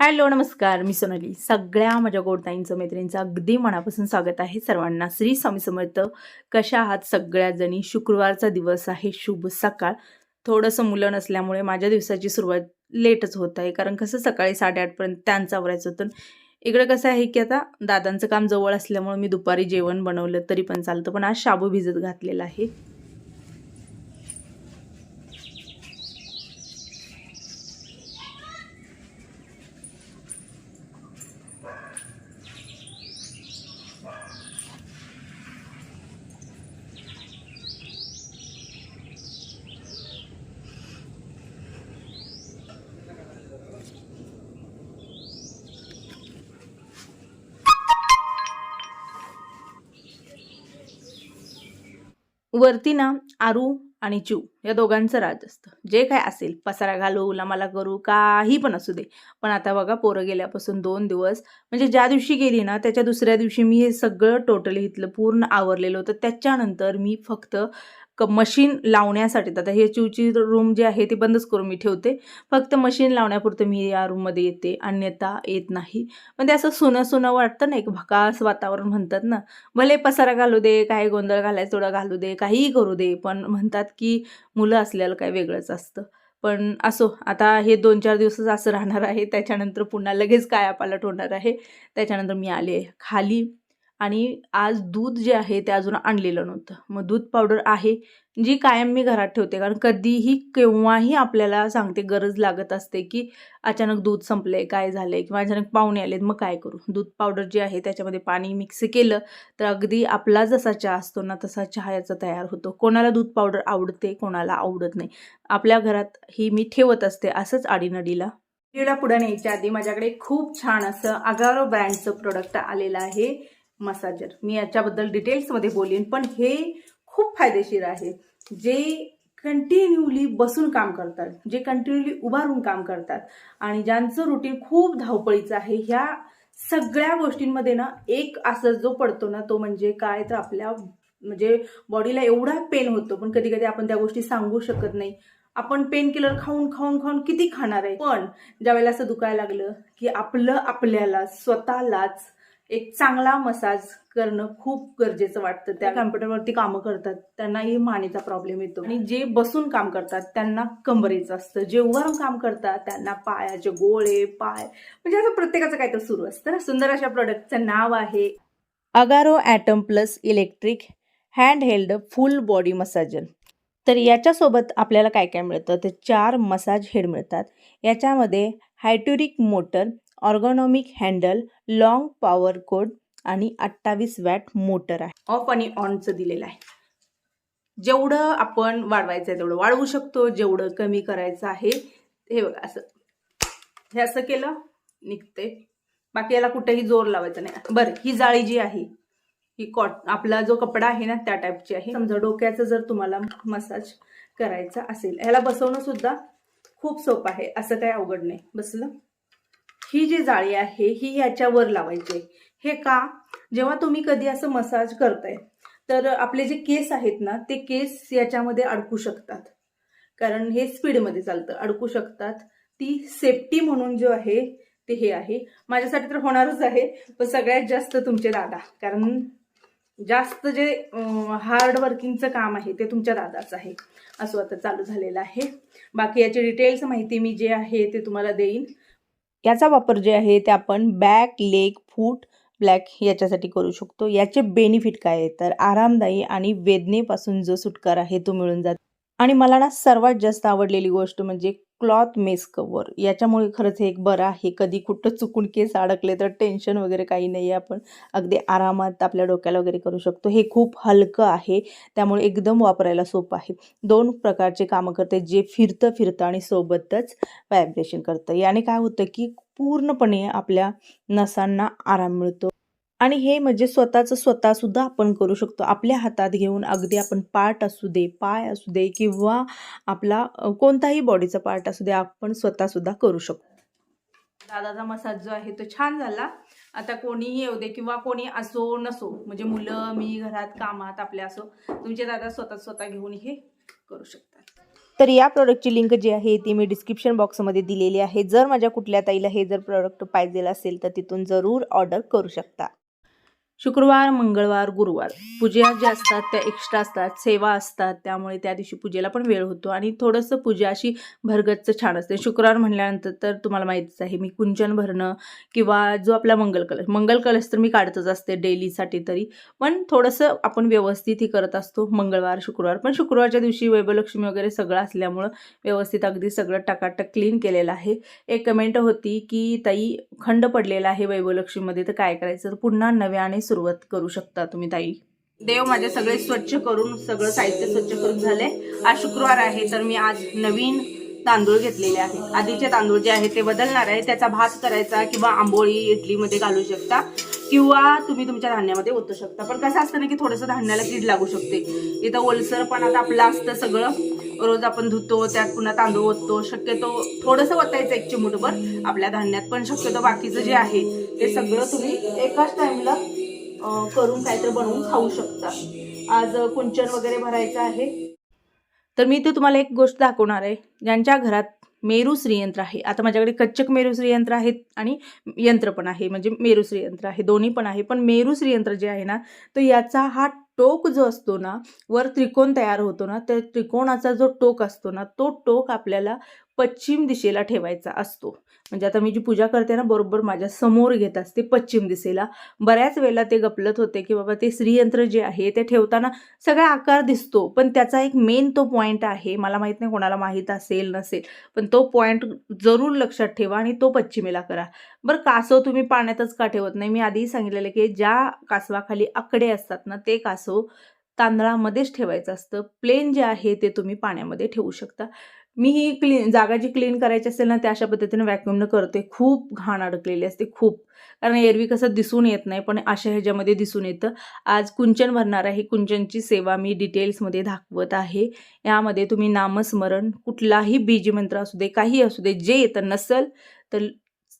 Hello नमस्कार. मी सोनाली. सगळ्या माझ्या गोडताईंचं मैत्रिणींचं अगदी मनापासून स्वागत आहे सर्वांना. श्री स्वामी समर्थ. कशा आहात सगळ्या जणी शुक्रवारचा दिवस आहे. शुभ सकाळ. थोडंसं मुलं नसल्यामुळे माझ्या दिवसाची सुरुवात लेटच होत आहे. कारण कसं सकाळी साडेआठपर्यंत त्यांचं आवरायचं होतं. इकडे कसं आहे की आता दादांचं काम जवळ असल्यामुळे मी दुपारी जेवण बनवलं तरी पण चालतं. पण आज शाबू भिजत घातलेला आहे. वरती ना आरू आणि चू या दोघांचं राज असतं. जे काय असेल पसारा घालू लमाला करू काही पण असू दे. पण आता बघा पोरं गेल्यापासून दोन दिवस म्हणजे ज्या दिवशी गेली ना त्याच्या दुसऱ्या दिवशी मी हे सगळं टोटली इथलं पूर्ण आवरलेलं होतं. त्याच्यानंतर मी फक्त क मशीन लावण्यासाठी. आता हे चिवची रूम जे आहे ती बंदच करून मी ठेवते. फक्त मशीन लावण्यापुरतं मी या रूममध्ये येते. अन्यथा येत नाही. म्हणजे असं सुनं सुनं वाटतं ना एक भकास वातावरण म्हणतात ना. भले पसारा घालू दे काही गोंधळ घालायचं थोडं घालू दे काहीही करू दे पण म्हणतात की मुलं असल्याला काय वेगळंच असतं. पण असो आता हे दोन चार दिवसच असं राहणार आहे. त्याच्यानंतर पुन्हा लगेच कायापालट होणार आहे. त्याच्यानंतर मी आले खाली. आणि आज दूध जे आहे ते अजून आणलेलं नव्हतं. मग दूध पावडर आहे जी कायम मी घरात ठेवते. कारण कधीही केव्हाही आपल्याला सांगते गरज लागत असते की अचानक दूध संपलं आहे काय झालं आहे किंवा अचानक पाहुणे आलेत मग काय करू? दूध पावडर जे आहे त्याच्यामध्ये पाणी मिक्स केलं तर अगदी आपला जसा चहा असतो ना तसा चहा याचा तयार होतो. कोणाला दूध पावडर आवडते कोणाला आवडत नाही. आपल्या घरात ही मी ठेवत असते असंच आडीनडीला. व्हिडिओला पुढे न्यायच्या आधी माझ्याकडे खूप छान असं अगारो ब्रँडचं प्रोडक्ट आलेलं आहे. मसाजर. मी याच्याबद्दल डिटेल्समध्ये बोलीन पण हे खूप फायदेशीर आहे. जे कंटिन्यूली बसून काम करतात जे कंटिन्यूली उभारून काम करतात आणि ज्यांचं रुटीन खूप धावपळीचं आहे ह्या सगळ्या गोष्टींमध्ये ना एक असं जो पडतो ना तो म्हणजे काय तर आपल्या म्हणजे बॉडीला एवढा पेन होतो पण कधी कधी आपण त्या गोष्टी सांगू शकत नाही. आपण पेन किलर खाऊन खाऊन खाऊन किती खाणार आहे? पण ज्यावेळेला असं दुखायला लागलं की आपलं आपल्याला स्वतःलाच एक चांगला मसाज करणं खूप गरजेचं वाटतं. त्या कम्प्युटरवरती कामं करतात त्यांनाही मानेचा प्रॉब्लेम येतो. आणि जे बसून काम करतात त्यांना कंबरेचं असतं. जे उभारून काम करतात त्यांना पायाचे गोळे पाय म्हणजे असं प्रत्येकाचं काय तर सुरू असतं ना. सुंदर अशा प्रोडक्टचं नाव आहे. Agaro atom plus electric hand held full body massager तर याच्यासोबत आपल्याला काय काय मिळतं? तर चार मसाज हेड मिळतात. याच्यामध्ये high torque motor ergonomic handle long power cord आणि अठ्ठावीस वॅट मोटर आहे. ऑफ आणि ऑनचं दिलेलं आहे. जेवढं आपण वाढवायचं आहे तेवढं वाढवू शकतो. जेवढं कमी करायचं आहे हे बघा असं. हे असं केलं निघते. बाकी याला कुठेही जोर लावायचा नाही. बरं ही जाळी जी आहे ही कॉट आपला जो कपडा आहे ना त्या टाईपची आहे. समजा डोक्याचं जर तुम्हाला मसाज करायचा असेल ह्याला बसवणं सुद्धा खूप सोपं आहे. असं काही अवघड नाही. बसलं? ही जी जाळी आहे ही ह्याच्यावर लावायची. हे का? जेव्हा तुम्ही कधी असं मसाज करताय तर आपले जे केस आहेत ना ते केस याच्यामध्ये अडकू शकतात. कारण हे स्पीडमध्ये चालतं अडकू शकतात. ती सेफ्टी म्हणून जो आहे ते हे आहे. माझ्यासाठी तर होणारच आहे पण सगळ्यात जास्त तुमचे दादा. कारण जास्त जे हार्ड वर्किंगचं काम आहे ते तुमच्या दादाचं आहे. असं आता चालू झालेलं आहे. बाकी याची डिटेल्स माहिती मी जे आहे ते तुम्हाला देईन. याचा वापर जे आहे ते आपण बॅक लेग फूट ब्लॅक याच्यासाठी करू शकतो. याचे बेनिफिट काय आहे? तर आरामदायी आणि वेदनेपासून जो सुटकारा आहे तो मिळून जातो. आणि मला ना सर्वात जास्त आवडलेली गोष्ट म्हणजे क्लॉथ मेस कवर याच्यामुळे खरंच हे एक बरं आहे. कधी कुठं चुकून केस अडकले तर टेन्शन वगैरे काही नाही आहे. आपण अगदी आरामात आपल्या डोक्याला वगैरे करू शकतो. हे खूप हलकं आहे. त्यामुळे एकदम वापरायला सोपं आहे. दोन प्रकारचे कामं करते जे फिरतं फिरतं आणि सोबतच व्हायब्रेशन करतं. याने काय होतं की पूर्णपणे आपल्या नसांना आराम मिळतो. आणि हे म्हणजे स्वतःचं स्वतःसुद्धा आपण करू शकतो. आपल्या हातात घेऊन अगदी आपण पार्ट असू दे पाय असू दे किंवा आपला कोणताही बॉडीचा पार्ट असू दे आपण स्वतःसुद्धा करू शकतो. दादाचा मसाज जो आहे तो छान झाला. आता कोणीही येऊ दे किंवा कोणी असो नसो म्हणजे मुलं मी घरात कामात आपल्या असो तुमचे दादा स्वतः स्वतः घेऊन हे करू शकतात. तर या प्रोडक्टची लिंक जी आहे ती मी डिस्क्रिप्शन बॉक्समध्ये दिलेली आहे. जर माझ्या कुठल्या ताईला हे जर प्रोडक्ट पाहिजे असेल तर तिथून जरूर ऑर्डर करू शकता. शुक्रवार मंगळवार गुरुवार. पूजा ज्या असतात त्या एक्स्ट्रा असतात सेवा असतात त्यामुळे त्या दिवशी पूजेला पण वेळ होतो आणि थोडंसं पूजा अशी भरगतचं छान असते. शुक्रवार म्हणल्यानंतर तर तुम्हाला माहितीच आहे मी कुंचन भरणं किंवा जो आपला मंगल कलश मंगल कलश तर मी काढतच असते डेलीसाठी तरी. पण थोडंसं आपण व्यवस्थित ही करत असतो मंगळवार शुक्रवार. पण शुक्रवारच्या दिवशी वैभवलक्ष्मी वगैरे सगळं असल्यामुळं व्यवस्थित अगदी सगळं टकाटक क्लीन केलेलं आहे. एक कमेंट होती की ताई खंड पडलेला आहे वैभवलक्ष्मीमध्ये तर काय करायचं? तर पुन्हा नव्याने सुरुवात करू शकता तुम्ही ताई? देव माझे सगळे स्वच्छ करून सगळं साहित्य स्वच्छ करून झाले आज शुक्रवार आहे तर मी आज नवीन तांदूळ घेतलेले आहे. आधीचे तांदूळ जे आहे ते बदलणार आहे. त्याचा भात करायचा किंवा आंबोळी इडलीमध्ये घालू शकता किंवा तुम्ही तुमच्या धान्यामध्ये ओतू शकता. पण कसं असतं ना की थोडंसं धान्याला कीड लागू शकते. इथं ओलसर पण आता आपलं असतं सगळं. रोज आपण धुतो त्यात पुन्हा तांदूळ ओततो. शक्यतो थोडंसं ओतायचं एक चिमूटभर आपल्या धान्यात. पण शक्यतो बाकीचं जे आहे ते सगळं तुम्ही एकाच टाईमला करून काहीतरी बनवून खाऊ शकता आज कुंचन वगैरे भरायचं आहे. तर मी ते तुम्हाला एक गोष्ट दाखवणार आहे. ज्यांच्या घरात मेरू श्रीयंत्र आहे आता माझ्याकडे कच्चक मेरू श्रीयंत्र आहेत आणि यंत्र पण आहे म्हणजे मेरू श्रीयंत्र आहे दोन्ही पण आहे. पण मेरू श्रीयंत्र जे आहे ना तर याचा हा टोक जो असतो ना वर त्रिकोण तयार होतो ना त्या त्रिकोणाचा जो टोक असतो ना तो टोक आपल्याला पश्चिम दिशेला ठेवायचा असतो. म्हणजे आता मी जी पूजा करते ना बरोबर माझ्यासमोर घेत असते पश्चिम दिशेला. बऱ्याच वेळेला ते गपलत होते की बाबा ते श्रीयंत्र जे आहे ते ठेवताना सगळा आकार दिसतो. पण त्याचा एक मेन तो पॉईंट आहे मला माहीत नाही कोणाला माहीत असेल नसेल पण तो पॉईंट जरूर लक्षात ठेवा आणि तो पश्चिमेला करा. बरं कासव तुम्ही पाण्यातच का ठेवत नाही? मी आधीही सांगितलेलं की ज्या कासवाखाली आकडे असतात ना ते कासव तांदळामध्येच ठेवायचं असतं. प्लेन जे आहे ते तुम्ही पाण्यामध्ये ठेवू शकता. मी ही क्लीन जागा जी क्लीन करायची असेल ना त्या अशा पद्धतीने व्हॅक्युमनं करते. खूप घाण अडकलेली असते खूप. कारण एरवी कसं दिसून येत नाही पण अशा ह्याच्यामध्ये दिसून येतं. आज कुंचन भरणार आहे कुंचनची सेवा मी डिटेल्समध्ये दाखवत आहे. यामध्ये तुम्ही नामस्मरण कुठलाही बीजमंत्र असू दे काही असू दे जे येतं नसेल तर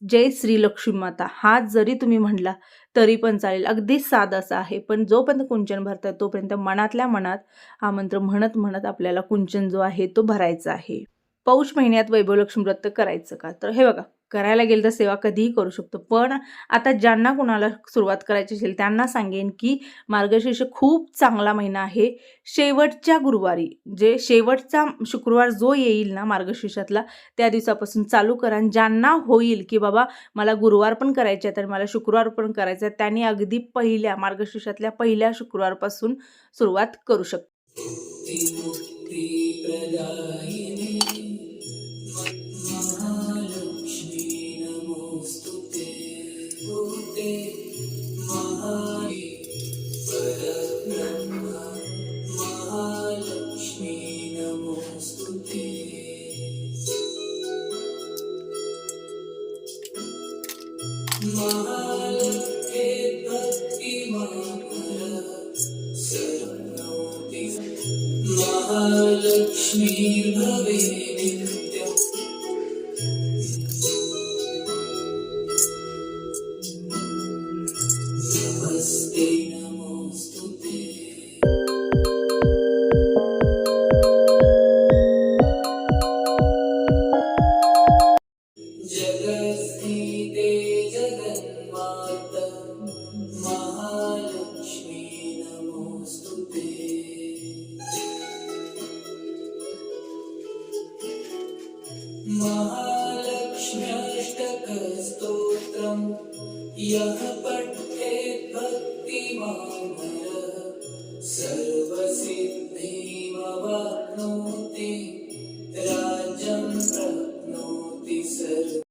जय श्री लक्ष्मी माता. हा जरी तुम्ही म्हणला तरी पण चालेल. अगदी साध असा आहे. पण जोपर्यंत कुंचन भरतात तोपर्यंत मनातल्या मनात हा मंत्र म्हणत म्हणत आपल्याला कुंचन जो आहे तो भरायचा आहे. पौष महिन्यात वैभवलक्ष्मी व्रत करायचं का? तर हे बघा. करायला गेलं तर सेवा कधीही करू शकतो. पण आता ज्यांना कुणाला सुरुवात करायची असेल त्यांना सांगेन की मार्गशीर्ष खूप चांगला महिना आहे. शेवटच्या गुरुवारी जे शेवटचा शुक्रवार जो येईल ना मार्गशीर्षातला त्या दिवसापासून चालू करा. आणि ज्यांना होईल की बाबा मला गुरुवार पण करायचे आहेत आणि मला शुक्रवार पण करायचं आहे त्यांनी अगदी पहिल्या मार्गशीर्षातल्या पहिल्या शुक्रवारपासून सुरुवात करू शकतो महालक्ष्म्यष्टकस्तोत्रम् यः पठे भक्तिमानः सर्वसिद्धिमवाप्नोति राज्यं प्राप्नोति सर्व।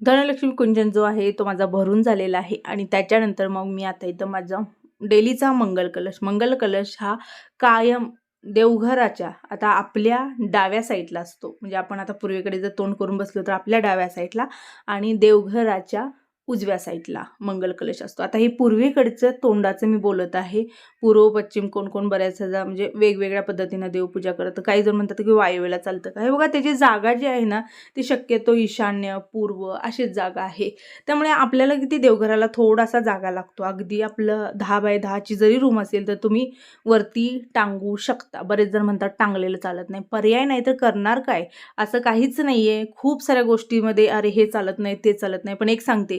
धनलक्ष्मी कुंजन जो आहे तो माझा भरून झालेला आहे आणि त्याच्यानंतर मग मी आता इथं माझा डेलीचा मंगल कलश मंगल कलश हा कायम देवघराच्या आता आपल्या डाव्या साईडला असतो. म्हणजे आपण आता पूर्वेकडे जर तोंड करून बसलो तर आपल्या डाव्या साईडला आणि देवघराच्या उजव्या साईडला मंगल कलश असतो. आता हे पूर्वेकडचं तोंडाचं मी बोलत आहे. पूर्व पश्चिम कोण कोण बऱ्याच म्हणजे वेगवेगळ्या पद्धतीनं देवपूजा करतं काही जण म्हणतात की वायव्याला चालतं का? हे बघा त्याची जागा जी आहे ना ती शक्यतो ईशान्य पूर्व अशीच जागा आहे. त्यामुळे आपल्याला किती देवघराला थोडासा जागा लागतो. अगदी आपलं दहा बाय दहाची जरी रूम असेल तर तुम्ही वरती टांगू शकता. बरेच जण म्हणतात टांगलेलं चालत नाही. पर्याय नाही तर करणार काय? असं काहीच नाही आहे खूप साऱ्या गोष्टीमध्ये अरे हे चालत नाही ते चालत नाही. पण एक सांगते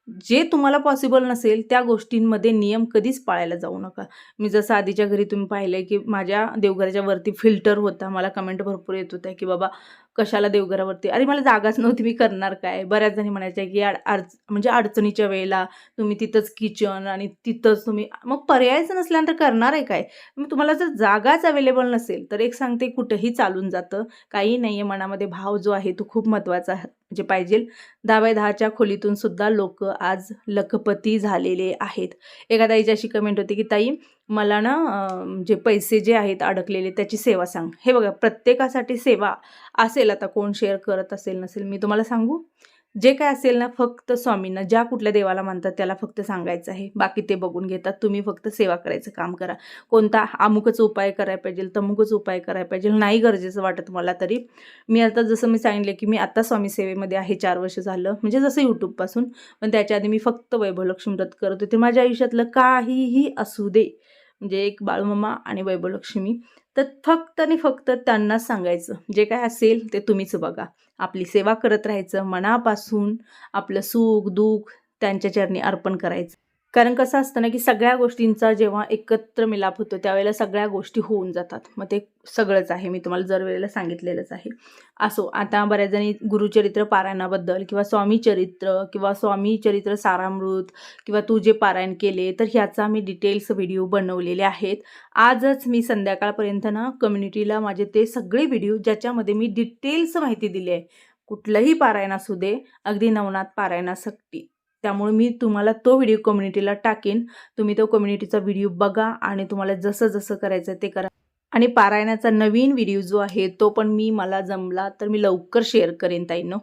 जे तुम्हाला पॉसिबल नसेल त्या गोष्टींमध्ये नियम कधीच पाळायला जाऊ नका. मी जसं आधीच्या घरी तुम्ही पाहिलं की माझ्या देवघराच्या वरती फिल्टर होता. मला कमेंट भरपूर येत होत्या की बाबा कशाला देवघरावरती? अरे मला जागाच नव्हती मी करणार काय? बऱ्याच जणी म्हणायच्या की अड अड म्हणजे अडचणीच्या वेळेला तुम्ही तिथंच किचन आणि तिथंच तुम्ही मग पर्यायच नसल्यानंतर करणार आहे काय? मग तुम्हाला जर जागाच अवेलेबल नसेल तर एक सांगते कुठंही चालून जातं. काही नाही आहे मनामध्ये भाव जो आहे तो खूप महत्त्वाचा म्हणजे पाहिजे. दहा बाय दहाच्या खोलीतून सुद्धा लोक आज लखपती झालेले आहेत. एका ताईची अशी कमेंट होती की ताई मला ना जे पैसे जे आहेत अडकलेले त्याची सेवा सांग. हे बघा प्रत्येकासाठी सेवा असेल आता कोण शेअर करत असेल नसेल मी तुम्हाला सांगू? जे काय असेल ना फक्त स्वामींना ज्या कुठल्या देवाला मानतात त्याला फक्त सांगायचं आहे. बाकी ते बघून घेतात. तुम्ही फक्त सेवा करायचं काम करा. कोणता अमुकच उपाय करायला पाहिजे तमुकच उपाय करायला पाहिजे नाही गरजेचं वाटत मला तरी. मी आता जसं मी सांगितलं की मी आता स्वामी सेवेमध्ये आहे चार वर्ष झालं. म्हणजे जसं यूट्यूबपासून पण त्याच्या आधी मी फक्त वैभवलक्ष्मी व्रत करत होते. माझ्या आयुष्यातलं काहीही असू दे. म्हणजे एक बाळूमामा आणि वैभवलक्ष्मी. तर फक्त आणि फक्त त्यांनाच सांगायचं. जे काय असेल ते तुम्हीच बघा. आपली सेवा करत राहायचं मनापासून आपलं सुख दुःख त्यांच्या चरणी अर्पण करायचं. कारण कसं असतं ना की सगळ्या गोष्टींचा जेव्हा एकत्र मिलाप होतो त्यावेळेला सगळ्या गोष्टी होऊन जातात. मग ते सगळंच आहे. मी तुम्हाला जर वेळेला सांगितलेलंच आहे. असो आता बऱ्याच जणी गुरुचरित्र पारायणाबद्दल किंवा स्वामी चरित्र किंवा स्वामी चरित्र सारामृत किंवा तू जे पारायण केले तर ह्याचा मी डिटेल्स व्हिडिओ बनवलेले आहेत. आजच मी संध्याकाळपर्यंत ना कम्युनिटीला माझे ते सगळे व्हिडिओ ज्याच्यामध्ये मी डिटेल्स माहिती दिली आहे. कुठलंही पारायण असू दे अगदी नवनाथ पारायणासाठी त्यामुळे मी तुम्हाला तो व्हिडिओ कम्युनिटीला टाकेन. तुम्ही तो कम्युनिटीचा व्हिडिओ बघा आणि तुम्हाला जसं जसं करायचं ते करा. आणि पारायणाचा नवीन व्हिडिओ जो आहे तो पण मी मला जमला तर मी लवकर शेअर करेन ताईंनो.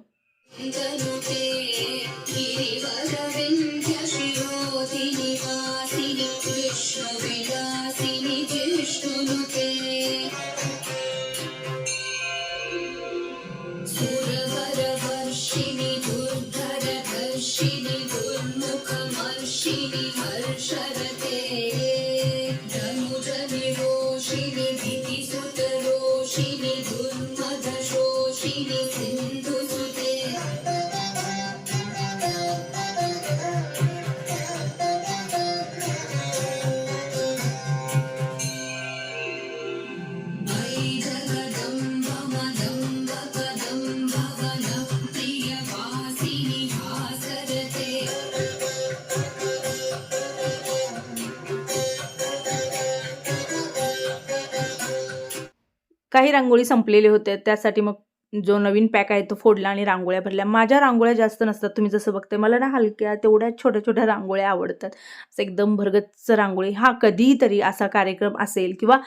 काही रांगोळी संपलेले होते त्यासाठी मग जो नवीन पॅक आहे तो फोडला आणि रांगोळ्या भरल्या. माझ्या रांगोळ्या जास्त नसतात तुम्ही जसं बघते मला ना हलक्या तेवढ्या छोट्या छोट्या रांगोळ्या आवडतात. असं एकदम भरगच्च रांगोळी. हा कधीतरी असा कार्यक्रम असेल किंवा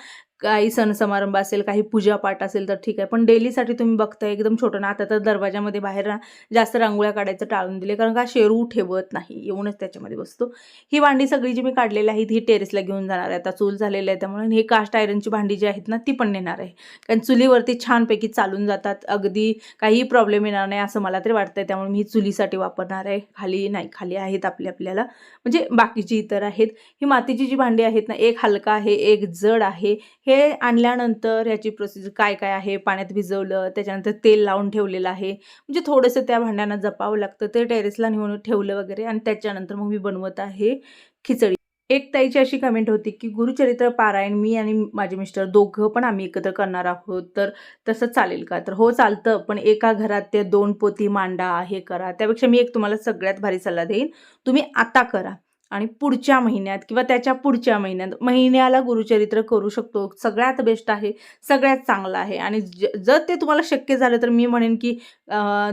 काही सण समारंभ असेल काही पूजापाठ असेल तर ठीक आहे. पण डेलीसाठी तुम्ही बघताय एकदम छोटं ना आता तर दरवाजामध्ये बाहेर जास्त रांगोळ्या काढायचं टाळून दिले. कारण का शेरू ठेवत नाही येऊनच त्याच्यामध्ये बसतो. ही भांडी सगळी जी मी काढलेली आहेत ही टेरेसला घेऊन जाणार आहे. आता चूल झालेलं आहे त्यामुळे हे कास्ट आयरनची भांडी जी आहेत ना ती पण नेणार आहे. कारण चुलीवरती छानपैकी चालून जातात. अगदी काही प्रॉब्लेम येणार नाही असं मला तरी वाटतंय. त्यामुळे मी चुलीसाठी वापरणार आहे. खाली नाही खाली आहेत आपली आपल्याला. म्हणजे बाकीची इतर आहेत. ही मातीची जी भांडी आहेत ना एक हलका आहे एक जड आहे. हे आणल्यानंतर ह्याची प्रोसिजर काय काय आहे? पाण्यात भिजवलं त्याच्यानंतर तेल लावून ठेवलेलं आहे. म्हणजे थोडंसं त्या भांड्यांना जपावं लागतं. ते टेरेसला नेऊन ठेवलं वगैरे आणि त्याच्यानंतर मग मी बनवत आहे खिचडी. एक ताईची अशी कमेंट होती की गुरुचरित्र पारायण मी आणि माझे मिस्टर दोघं पण आम्ही एकत्र करणार आहोत. तर तसं चालेल का? तर हो चालतं. पण एका घरात ते दोन पोती मांडा हे करा. त्यापेक्षा मी एक तुम्हाला सगळ्यात भारी सल्ला देईन. तुम्ही आता करा. आणि पुढच्या महिन्यात किंवा त्याच्या पुढच्या महिन्यात महिन्याला गुरुचरित्र करू शकतो. सगळ्यात बेस्ट आहे सगळ्यात चांगलं आहे. आणि जर ते तुम्हाला शक्य झालं तर मी म्हणेन की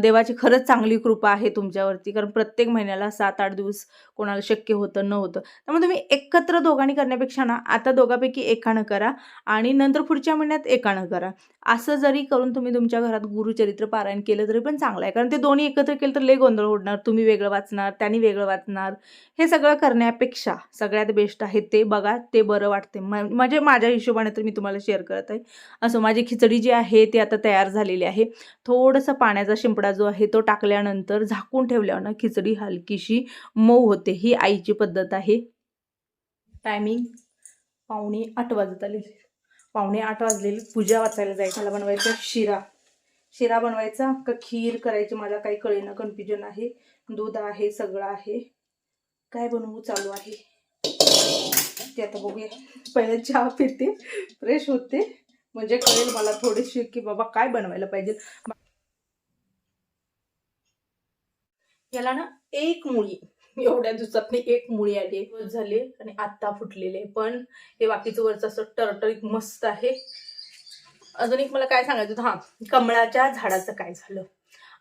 देवाची खरंच चांगली कृपा आहे तुमच्यावरती. कारण प्रत्येक महिन्याला सात आठ दिवस कोणाला शक्य होतं न होतं. त्यामुळे तुम्ही एकत्र दोघांनी करण्यापेक्षा ना आता दोघांपैकी एकानं करा आणि नंतर पुढच्या महिन्यात एकानं करा. असं जरी करून तुम्ही तुमच्या घरात गुरुचरित्र पारायण केलं तरी पण चांगलं आहे. कारण ते दोन्ही एकत्र केलं तर लय गोंधळ होणार तुम्ही वेगळं वाचणार त्यांनी वेगळं वाचणार. हे सगळं करण्यापेक्षा सगळ्यात बेस्ट आहे ते बघा ते बरं वाटते म- म्हणजे माझ्या हिशोबाने तर मी तुम्हाला शेअर करत आहे. असं माझी खिचडी जी आहे ती आता तयार झालेली आहे. थोडंसं पाण्याचा शिंपडा जो आहे तो टाकल्यानंतर झाकून ठेवल्यावर ना खिचडी हलकीशी मऊ होते. ही आईची पद्धत आहे. टायमिंग पावणे आठ वाजत आले पावणे आठ वाजलेली. पूजा वाचायला जायचं. मला बनवायचं शिरा. शिरा बनवायचा. का खीर करायची. मला काही कळेना. कन्फ्युजन आहे. दूध आहे. सगळं आहे. काय बनवू? चालू आहे. ते आता बघूया. पहिले चहा पिते. फ्रेश होते. म्हणजे कळेल मला थोडीशी की बाबा काय बनवायला पाहिजे. याला ना एक मुळी. एवढ्या दिवसात एक मुळी आली दिवस झाले आणि आत्ता फुटलेले पण हे बाकीचं वरचं असं टरटरीत मस्त आहे. अजून एक मला काय सांगायचं होतं? हां कमळाच्या झाडाचं काय झालं?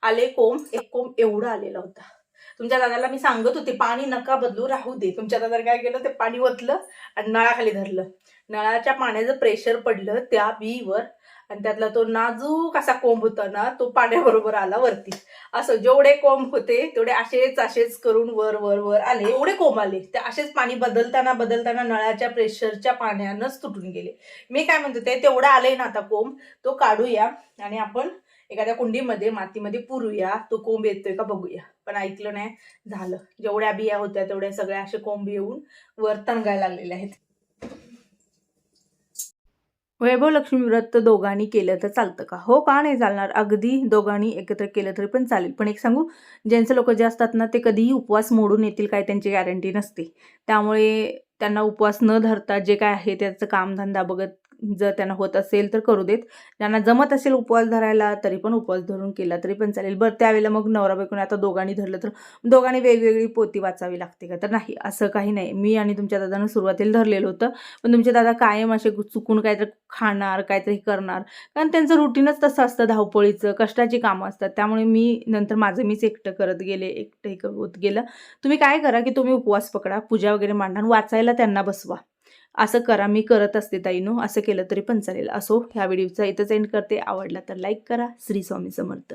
आले कोंब एक कोंब एवढा आलेला होता. तुमच्या दादाला मी सांगत होते पाणी नका बदलू राहू दे. तुमच्या दादाने काय केलं? ते पाणी ओतलं आणि नळाखाली धरलं. नळाच्या पाण्याचं प्रेशर पडलं त्या बीवर आणि त्यातला तो नाजूक असा कोंब होता ना तो पाण्याबरोबर आला वरती. असं जेवढे कोंब होते तेवढे असेच असेच करून वर वर वर आले. एवढे कोंब आले. ते असेच पाणी बदलताना बदलताना नळाच्या प्रेशरच्या पाण्यानंच तुटून गेले. मी काय म्हणते ते तेवढं आलंय ना आता कोंब तो काढूया आणि आपण एखाद्या कुंडीमध्ये मातीमध्ये पुरूया. तो कोंब येतोय का बघूया. पण ऐकलं नाही झालं. जेवढ्या बिया होत्या तेवढ्या सगळ्या असे कोंब येऊन वर तणगायला लागलेले आहेत. वैभव लक्ष्मी व्रत दोघांनी केलं तर चालतं का? हो का नाही चालणार? अगदी दोघांनी एकत्र केलं तरी पण चालेल. पण एक सांगू ज्यांचे लोक जे असतात ना ते कधीही उपवास मोडून येतील काय त्यांची गॅरंटी नसते. त्यामुळे त्यांना उपवास न धरता जे काय आहे त्याचं कामधंदा बघत जर त्यांना होत असेल तर करू देत. ज्यांना जमत असेल उपवास धरायला तरी पण उपवास धरून केला तरी पण चालेल. बरं त्यावेळेला मग नवरा बायकोने आता दोघांनी धरलं तर दोघांनी वेगवेगळी पोती वाचावी लागते का? तर नाही असं काही नाही. मी आणि तुमच्या दादानं सुरुवातीला धरलेलं होतं. पण तुमचे दादा कायम असे चुकून काहीतरी खाणार काहीतरी करणार. कारण त्यांचं रुटीनच तसं असतं धावपळीचं कष्टाची कामं असतात. त्यामुळे मी नंतर माझं मीच एकटं करत गेले एकटं हे होत गेलं. तुम्ही काय करा की तुम्ही उपवास पकडा पूजा वगैरे मांडा आणि वाचायला त्यांना बसवा. असं करा मी करत असते ताईनो असं केलं तरी पण चालेल. असो ह्या व्हिडिओचा इथंच एंड करते. आवडला तर लाईक करा. श्री स्वामी समर्थ.